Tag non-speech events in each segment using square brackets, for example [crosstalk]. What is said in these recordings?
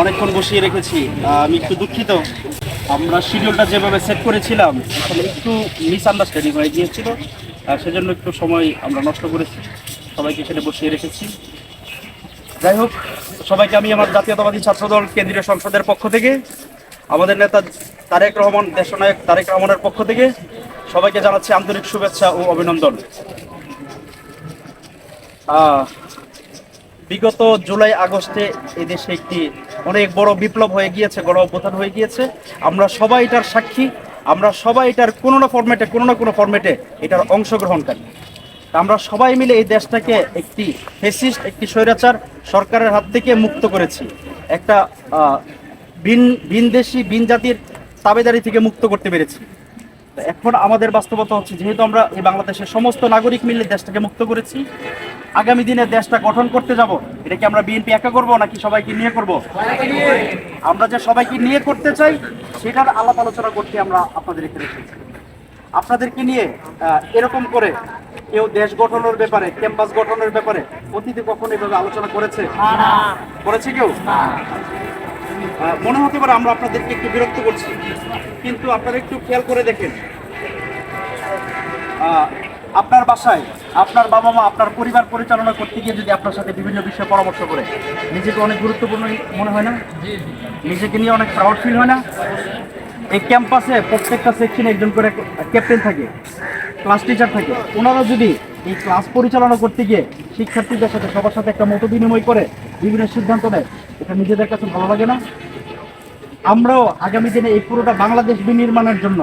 অনেকক্ষণ বসিয়ে রেখেছি। আমি একটু দুঃখিত। আমরা শিডিউলটা যেভাবে সেট করেছিলাম, আসলে একটু মিসআন্ডারস্ট্যান্ডিং হয়ে গিয়েছিল। সেজন্য একটু সময় আমরা নষ্ট করেছি। সবাইকে সেটা বসিয়ে রেখেছি। যাই হোক, সবাইকে আমি আমার জাতীয়তাবাদী ছাত্রদল কেন্দ্রীয় সংসদের পক্ষ থেকে, আমাদের নেতা তারেক রহমান, দেশনায়ক তারেক রহমানের পক্ষ থেকে সবাইকে জানাচ্ছি আন্তরিক শুভেচ্ছা ও অভিনন্দন। বিগত জুলাই আগস্টে এই দেশে একটি অনেক বড় বিপ্লব হয়ে গিয়েছে, গণ অভ্যুত্থান হয়ে গিয়েছে। আমরা সবাই এটার সাক্ষী, আমরা সবাই এটার কোনো না ফর্মেটে কোনো না কোনো ফর্মেটে এটার অংশগ্রহণকারী। আমরা সবাই মিলে এই দেশটাকে একটি ফেসিস্ট একটি স্বৈরাচার সরকারের হাত থেকে মুক্ত করেছি। একটা ভিন ভিন, ভিনদেশি ভিন জাতির তাবেদারি থেকে মুক্ত করতে পেরেছি। এখন আমাদের বাস্তবতা হচ্ছে, যেহেতু আমরা এই বাংলাদেশের সমস্ত নাগরিক মিলে দেশটাকে মুক্ত করেছি, আগামী দিনে দেশটা গঠন করতে যাব, এটা কি আমরা বিএনপি একা করব নাকি সবাইকে নিয়ে করব? আমরা যে সবাইকে নিয়ে করতে চাই, সেটার আলাপ আলোচনা করতে আমরা আপনাদের এখানে আপনাদেরকে নিয়ে এরকম করে কেউ দেশ গঠনের ব্যাপারে, ক্যাম্পাস গঠনের ব্যাপারে অতীতে কখনো এভাবে আলোচনা করেছে? করেছে কেউ? মনে হতে পারে আমরা আপনাদেরকে একটু বিরক্ত করছি কিন্তু আপনারা একটু খেয়াল করে দেখেন। আপনার বাসায় আপনার বাবা মা আপনার পরিবার পরিচালনা করতে গিয়ে যদি আপনার সাথে বিভিন্ন বিষয়ে পরামর্শ করে নিজেকে অনেক গুরুত্বপূর্ণ মনে হয় না? নিজেকে নিয়ে অনেক প্রাউড ফিল হয় না? এই ক্যাম্পাসে প্রত্যেকটা সেকশনে একজন করে ক্যাপ্টেন থাকে ক্লাস টিচার থাকে। ওনারা যদি এই ক্লাস পরিচালনা করতে গিয়ে শিক্ষার্থীদের সাথে সবার সাথে একটা মত বিনিময় করে বিভিন্ন সিদ্ধান্ত নেয় এটা নিজেদের কাছে ভালো লাগে না। আমরাও আগামী দিনে এই পুরোটা বাংলাদেশ বিনির্মাণের জন্য,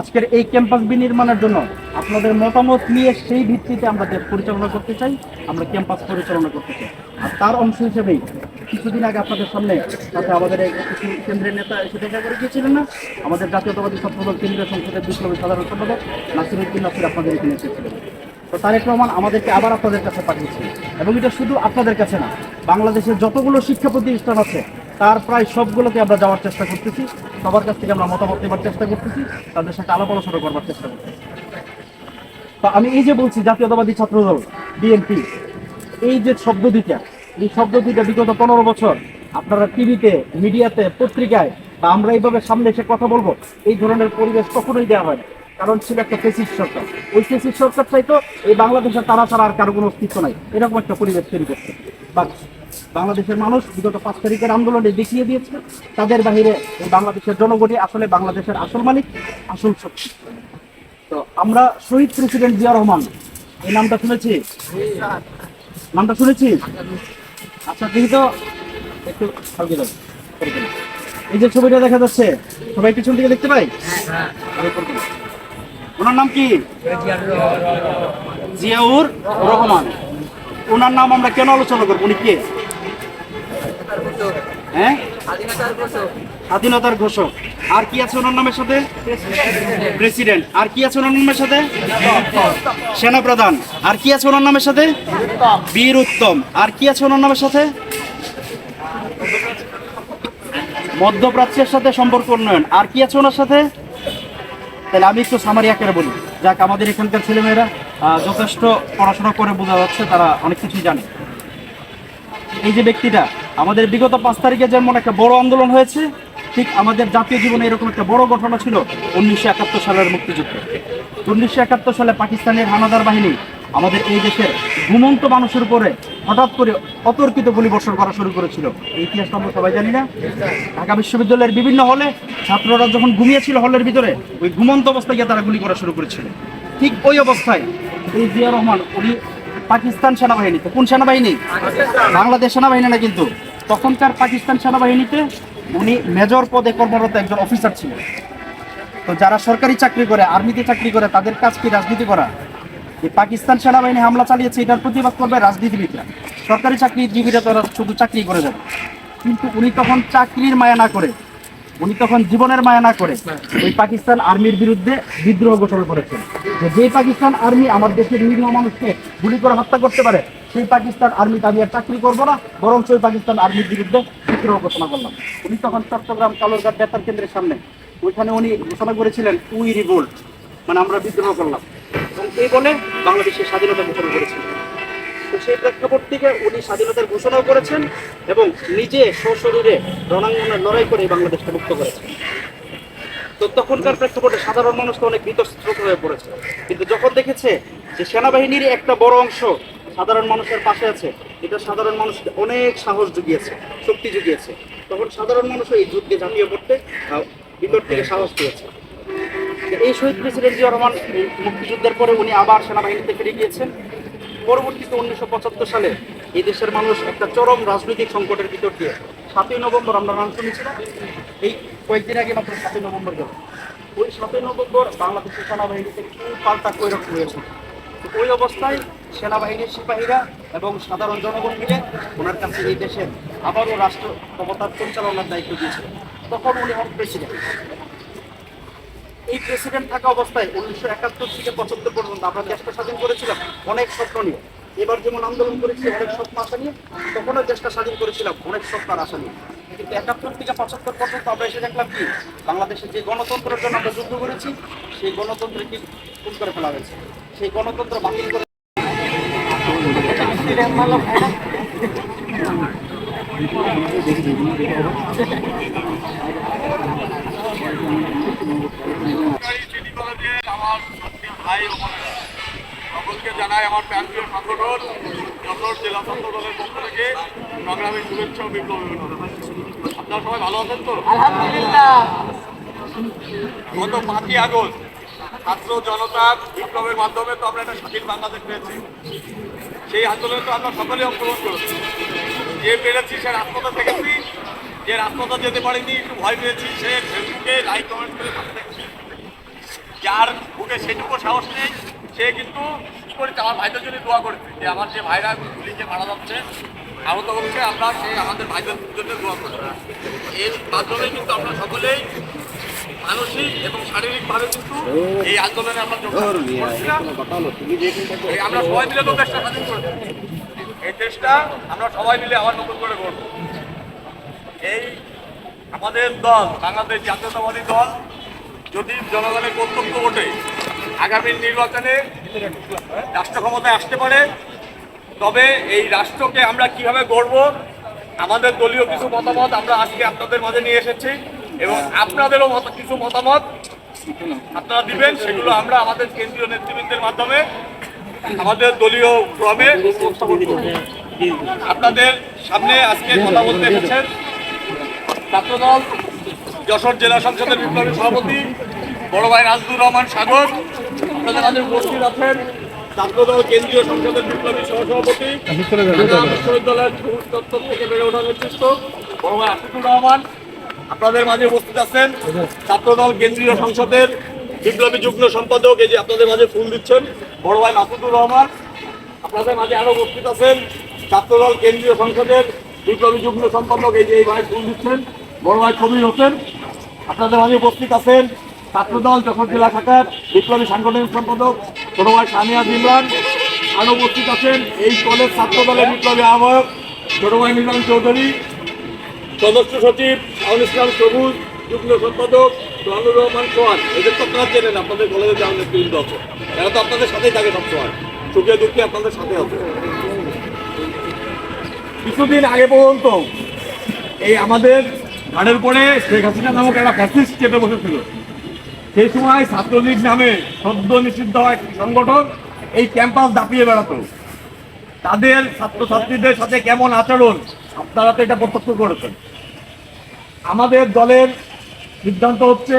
আজকের এই ক্যাম্পাস বিনির্মাণের জন্য আপনাদের মতামত নিয়ে সেই ভিত্তিতে আমরা দেশ পরিচালনা করতে চাই, আমরা ক্যাম্পাস পরিচালনা করতে চাই। আর তার অংশ হিসেবেই কিছুদিন আগে আপনাদের সামনে সাথে আমাদের কিছু কেন্দ্রের নেতা এসে দেখা করে গিয়েছিলেন না? আমাদের জাতীয়তাবাদী ছাত্রদল কেন্দ্রীয় সংসদের বিপ্লবী সাধারণ সম্পাদক নাসিরুদ্দিন নাসির আপনাদের এখানে এসেছিলেন। তো তারেক রহমান আমাদেরকে আবার আপনাদের কাছে পাঠিয়েছে। এবং এটা শুধু আপনাদের কাছে না, বাংলাদেশের যতগুলো শিক্ষা প্রতিষ্ঠান আছে, তার প্রায় সবগুলোকে আমরা যাওয়ার চেষ্টা করতেছি। সবার কাছ থেকে আমরা মতামত নেবার চেষ্টা করতেছি, তাদের সাথে আলাপ আলোচনা করবার চেষ্টা করতেছি। তো আমি এই যে বলছি, জাতীয়তাবাদী ছাত্রদল, বিএনপি, এই যে শব্দ দুইটা, এই শব্দ দুইটা বিগত পনেরো বছর আপনারা টিভিতে, মিডিয়াতে, পত্রিকায়, বা আমরা এইভাবে সামনে এসে কথা বলব, এই ধরনের পরিবেশ কখনোই দেওয়া হয় কারণ ছিল একটা ফেসিস সরকার। ওই ফেসিস সরকার চাইতো এই বাংলাদেশের তারা ছাড়া আর কারও কোনো অস্তিত্ব নাই। এরকম একটা পরিবেশ তৈরি করছে। বা বাংলাদেশের মানুষ বিগত পাঁচ তারিখের আন্দোলনে দেখিয়ে দিয়েছে তাদের বাহিরে বাংলাদেশের জনগণই আসলে বাংলাদেশের আসল মালিক আসল শক্তি। তো আমরা শহীদ প্রেসিডেন্ট জিয়া রহমান এই নামটা শুনেছি? নামটা শুনেছি? আচ্ছা তো। একটু। এই যে ছবিটা দেখা যাচ্ছে সবাই পিছন থেকে দেখতে পাই? করে দিন। ওনার নাম কি? জিয়াউর রহমান। ওনার নাম আমরা কেন আলোচনা করব? উনি কে? হ্যাঁ? স্বাধীনতার ঘোষক। আর কি আছে ওনার নামের সাথে? প্রেসিডেন্ট। আর কি আছে ওনার নামের সাথে? সেনাপ্রধান। আর কি আছে ওনার নামের সাথে? বীর উত্তম। আর কি আছে ওনার নামের সাথে? মধ্যপ্রাচ্যের সাথে সম্পর্ক উন্নয়ন। আর কি আছে ওনার সাথে? তাহলে আমি একটু সামারি আকারে বলি। যাক, আমাদের এখানকার ছেলেমেয়েরা যথেষ্ট পড়াশোনা করে বোঝা যাচ্ছে, তারা অনেক কিছুই জানে। এই যে ব্যক্তিটা, আমাদের বিগত পাঁচ তারিখে যেমন একটা বড় আন্দোলন হয়েছে, ঠিক আমাদের জাতীয় জীবনে এরকম একটা বড় ঘটনা ছিল উনিশশো একাত্তর সালের মুক্তিযুদ্ধ। উনিশশো একাত্তর সালে পাকিস্তানের হানাদার বাহিনী আমাদের এই দেশের ঘুমন্ত মানুষের উপরে হঠাৎ করে অতর্কিত গুলি বর্ষণ করা শুরু করেছিল। এই ইতিহাসটা আমরা সবাই জানি না। ঢাকা বিশ্ববিদ্যালয়ের বিভিন্ন হলে ছাত্ররা যখন ঘুমিয়েছিল হলের ভিতরে, ওই ঘুমন্ত অবস্থায় গিয়ে তারা গুলি করা শুরু করেছিল। ঠিক ওই অবস্থায় এই জিয়া রহমান, উনি পাকিস্তান সেনাবাহিনীতে কোন সেনাবাহিনী? বাংলাদেশ সেনাবাহিনী না কিন্তু। তখনকার পাকিস্তান সেনাবাহিনীতে উনি মেজর পদে কর্মরত একজন অফিসার ছিলেন। তো যারা সরকারি চাকরি করে আর্মিতে চাকরি করে, তাদের কাজ কি রাজনীতি করা? এই পাকিস্তান সেনাবাহিনী হামলা চালিয়েছে, এটার প্রতিবাদ করবে রাজনীতিবিদরা। সরকারি চাকরিজীবীরা তো ওরা শুধু চাকরি করে যাবে। কিন্তু উনি তখন চাকরির মায়া না করে, উনি তখন জীবনের মায়া না করে ওই পাকিস্তান আর্মির বিরুদ্ধে বিদ্রোহ ঘোষণা করেছেন। যে যে পাকিস্তান আর্মি আমার দেশের নিরীহ মানুষকে গুলি করে হত্যা করতে পারে, সেই পাকিস্তান আর্মিতে আমি আর চাকরি করব না বরং সেই পাকিস্তান আর্মির বিরুদ্ধে বিদ্রোহ ঘোষণা করলাম। উনি তখন চট্টগ্রাম কালোরঘাট বেতার কেন্দ্রের সামনে, ওইখানে উনি ঘোষণা করেছিলেন উই রিভোল্ট মানে আমরা বিদ্রোহ করলাম। এবং এই বলে বাংলাদেশের স্বাধীনতা ঘোষণা করেছিলেন তো সেই প্রেক্ষাপট থেকে উনি স্বাধীনতার ঘোষণাও করেছেন এবং নিজে সশরীরে রণাঙ্গনের লড়াই করে বাংলাদেশকে মুক্ত করেছেন। তো তখনকার প্রেক্ষাপটে সাধারণ মানুষ তো অনেক বিতস্ত্রত হয়ে পড়েছে। কিন্তু যখন দেখেছে যে সেনাবাহিনীর একটা বড় অংশ সাধারণ মানুষের পাশে আছে, এটা সাধারণ মানুষকে অনেক সাহস জুগিয়েছে, শক্তি জুগিয়েছে। তখন সাধারণ মানুষ এই যুদ্ধে ঝাঁপিয়ে পড়তে ভিতর থেকে সাহস পেয়েছে। এই শহীদ প্রেসিডেন্ট জিয়া রহমান মুক্তিযুদ্ধের পরে উনি আবার সেনাবাহিনীতে ফিরে গিয়েছেন। পরবর্তীতে উনিশশো পঁচাত্তর সালে এই দেশের মানুষ একটা চরম রাজনৈতিক সংকটের ভিতর দিয়ে সাতই নভেম্বর আমরা নাম শুনেছিলাম। এই কয়েকদিন আগে মাত্র সাতই নভেম্বর গেল। ওই সাতই নভেম্বর বাংলাদেশের সেনাবাহিনীতে পাল্টা কৈরক হয়েছে। ওই অবস্থায় সেনাবাহিনীর সিপাহীরা এবং সাধারণ জনগণ মিলে ওনার কাছে এই দেশের আবারও রাষ্ট্র ক্ষমতার পরিচালনার দায়িত্ব দিয়েছিল। তখন উনি হন প্রেসিডেন্ট। এই প্রেসিডেন্ট থাকা অবস্থায় উনিশশো একাত্তর থেকে পঁচাত্তর পর্যন্ত আমরা দেশটা স্বাধীন করেছিলাম অনেক স্বপ্ন নিয়ে। এবার যেমন আন্দোলন করেছি অনেক স্বপ্ন আশা নিয়ে তখনও দেশটা স্বাধীন করেছিলাম অনেক স্বপ্ন আশা নিয়ে। কিন্তু একাত্তর থেকে পঁচাত্তর পর্যন্ত আমরা এসে দেখলাম কি বাংলাদেশে যে গণতন্ত্রের জন্য আমরা যুদ্ধ করেছি সেই গণতন্ত্র কি খুন করে ফেলা হয়েছে? সেই গণতন্ত্র বাতিল করে [laughs] [laughs] আমার ভাই সকলকে আমার প্রান্তীয় সংগঠন জেলা সবাই ভালো গত পাঁচই আগস্ট ছাত্র জনতার বিপ্লবের মাধ্যমে তো আমরা একটা স্বাধীন বাংলাদেশ পেয়েছি। সেই আন্দোলনে তো আমরা সকলে অংশগ্রহণ করেছি। যে পেরেছি সে রাজপথে থেকেছি, যে রাজপথে যেতে পারিনি, একটু ভয় পেয়েছি, সে ফেসবুকে লাইক কমেন্ট করে যার বুকে সেটুকু সাহস নেই, সে কিন্তু করেছে আমার ভাইদের জন্য দোয়া করেছে যে আমার যে ভাইরা গুলিকে মারা যাচ্ছে আহত হচ্ছে আমরা সে আমাদের ভাইদের জন্য দোয়া করব। এর মাধ্যমে কিন্তু আমরা সকলেই মানসিক এবং শারীরিকভাবে কিন্তু এই আন্দোলনে আমরা আমরা সবাই মিলে তো দেশটা স্বাধীন করেছি এই দেশটা আমরা সবাই মিলে আবার নতুন করে করব এই আমাদের দল, বাংলাদেশ জাতীয়তাবাদী দল যদি জনগণের কর্তব্য ওঠে আগামী নির্বাচনে রাষ্ট্র ক্ষমতায় আসতে পারে, তবে এই রাষ্ট্রকে আমরা কীভাবে গড়ব, আমাদের দলীয় কিছু মতামত আমরা আজকে আপনাদের মাঝে নিয়ে এসেছি, এবং আপনাদেরও কিছু মতামত আপনারা দিবেন, সেগুলো আমরা আমাদের কেন্দ্রীয় নেতৃবৃন্দের মাধ্যমে, আমাদের দলীয় ক্রমে উপস্থাপন করব। আপনাদের সামনে আজকে কথা বলতে এসেছেন ছাত্রদল, যশোর জেলা সংসদের বিপ্লবী সভাপতি বড় ভাই রাজদুর রহমান সাগর। আপনাদের মাঝে উপস্থিত আছেন ছাত্রদল কেন্দ্রীয় সংসদের বিপ্লবী সহসভাপতি বিশ্ববিদ্যালয়ের থেকে বেড়ে বড় ভাই রহমান। আপনাদের মাঝে উপস্থিত আছেন ছাত্রদল কেন্দ্রীয় সংসদের বিপ্লবী যুগ্ম সম্পাদক, এই যে আপনাদের মাঝে ফুল দিচ্ছেন, বড় ভাই মাসুদুর রহমান। আপনাদের মাঝে আরও উপস্থিত আছেন ছাত্রদল কেন্দ্রীয় সংসদের বিপ্লবী যুগ্ম সম্পাদক, এই যে এই ভাই ফুল দিচ্ছেন, বড় ভাই কবির হোসেন। আপনাদের মাঝে উপস্থিত আছেন ছাত্রদল যখন জেলা শাখার বিপ্লবী সাংগঠনিক সম্পাদক ছোট ভাই সানিয়া ইমরান আরও উপস্থিত আছেন, এই কলেজ ছাত্রদলের বিপ্লবী আহ্বায়ক ছোট ভাই চৌধুরী, সদস্য সচিব আউল ইসলাম সবুজ, যুগ্ম সম্পাদক সোহানুর রহমান সোহান। এদের তো আপনারা চেনেন আপনাদের কলেজে যাওয়ার নেতৃবৃন্দ আছে। এরা তো আপনাদের সাথেই থাকে সবসময় সুখে দুঃখে আপনাদের সাথে আছে। কিছুদিন আগে পর্যন্ত এই আমাদের ঘাড়ের পরে শেখ হাসিনা নামক একটা ফ্যাসিস্ট চেপে বসেছিল। সেই সময় ছাত্রলীগ নামে সদ্য নিষিদ্ধ একটি সংগঠন এই ক্যাম্পাস দাপিয়ে বেড়াতো। তাদের ছাত্রছাত্রীদের সাথে কেমন আচরণ, আপনারা তো এটা প্রত্যক্ষ করেছেন। আমাদের দলের সিদ্ধান্ত হচ্ছে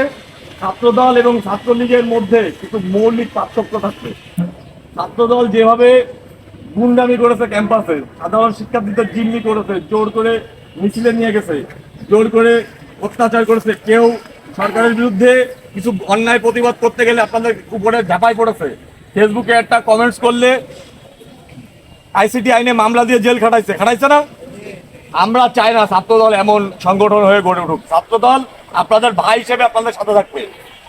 ছাত্রদল এবং ছাত্রলীগের মধ্যে কিছু মৌলিক পার্থক্য থাকবে ছাত্রদল যেভাবে গুন্ডামি করেছে ক্যাম্পাসে, সাধারণ শিক্ষার্থীদের জিম্মি করেছে, জোর করে মিছিলে নিয়ে গেছে, জোর করে অত্যাচার করেছে, কেউ সরকারের বিরুদ্ধে কিছু অন্যায় প্রতিবাদ করতে গেলে আপনাদের উপরে ঝাঁপাই পড়েছে। ফেসবুকে একটা কমেন্টস করলে আইসিটি আইনে মামলা দিয়ে জেল খাটাইছে। খাটাইছে না? আমরা চাই না ছাত্রদল এমন সংগঠন হয়ে গড়ে উঠুক। ছাত্রদল আপনাদের ভাই হিসেবে আপনাদের সাথে থাকবে।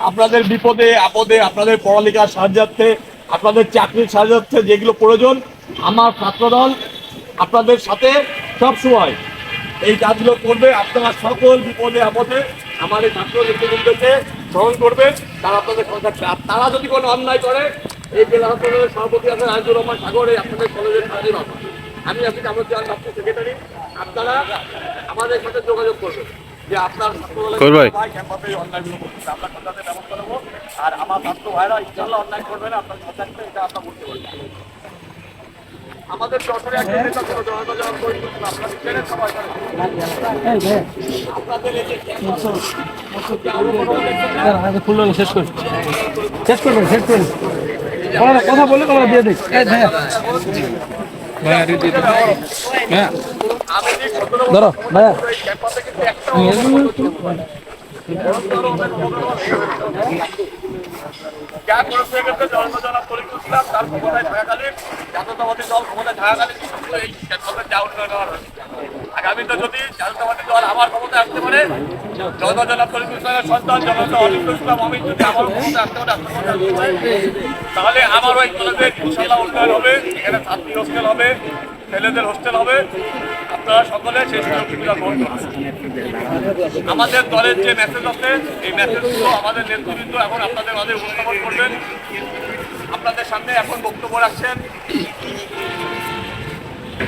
আপনাদের বিপদে, আপদে, আপনাদের পড়ালেখার সাহায্যার্থে, আপনাদের চাকরির সাহায্যার্থে যেগুলো প্রয়োজন, আমার ছাত্রদল আপনাদের সাথে সব সময় এই কাজগুলো করবে আপনারা সকল বিপদে আপদে আমার এই ছাত্র নেতৃবৃন্দকে স্মরণ করবেন। তারা আপনাদের থাকবে আর তারা যদি কোনো অন্যায় করে এই জেলা হাসপাতালের সভাপতি আছেন আজিজুর রহমান সাগর আপনাদের কলেজের সাথী বাবা আমি আছি কামরুজ্জামান ডক্টর সেক্রেটারি আপনারা আমাদের সাথে যোগাযোগ করবেন যে আপনার ছাত্রদলের কই ভাই? ভাই ক্যাম্পাসে অন্যায়গুলো করতেছে আমরা তাদের ব্যবস্থা নেব। আর আমার ছাত্র ভাইরা ইনশাল্লাহ অন্যায় করবে না আপনার থাকবে, এটা আমরা বলতে পারি আমাদের যশোরে একজন নেতা ছিল জনতা ছিল, আপনাদের চেনেন সবাই। আপনাদের এই যে খুললো শেষ করি। শেষ করবেন শেষ করুন কথা বলে আমরা দিয়ে হ্যাঁ ধরো। ভাইয়া। যা করেছে গেছে জনতা পরিচিত তার ক্ষমতায় থাকাকালীন জাতীয়তাবাদী দল ক্ষমতায় থাকাকালীন এই ক্যাম্পাসের যা উন্নয়ন আগামীতে যদি জাতীয়তাবাদী দল আমার ক্ষমতায় আসতে পারে জনতা জনা পরিচিত সন্তান জনতা অলিন্দ ইসলাম অমিত যদি আমার ক্ষমতায় আসতে পারে আসতে পারে, তাহলে আমার ওই কলেজে ইনশাল্লাহ উন্নয়ন হবে এখানে ছাত্রী হোস্টেল হবে। ছেলেদের হোস্টেল হবে। আপনারা সকলে সেই সুযোগ সুবিধা গ্রহণ আমাদের দলের যে মেসেজ আছে, এই মেসেজগুলো আমাদের নেতৃবৃন্দ এখন আপনাদের মাঝে উপস্থাপন করবেন। আপনাদের সামনে এখন বক্তব্য রাখছেন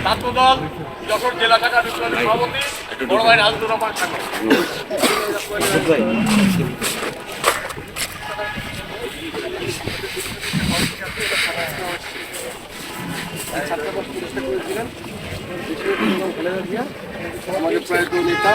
ছাত্রদল, যশোর জেলা শাখা বিপ্লবী সভাপতি, বড় ভাই রাজদুর রহমান সাগর আমাদের প্রায় নেতা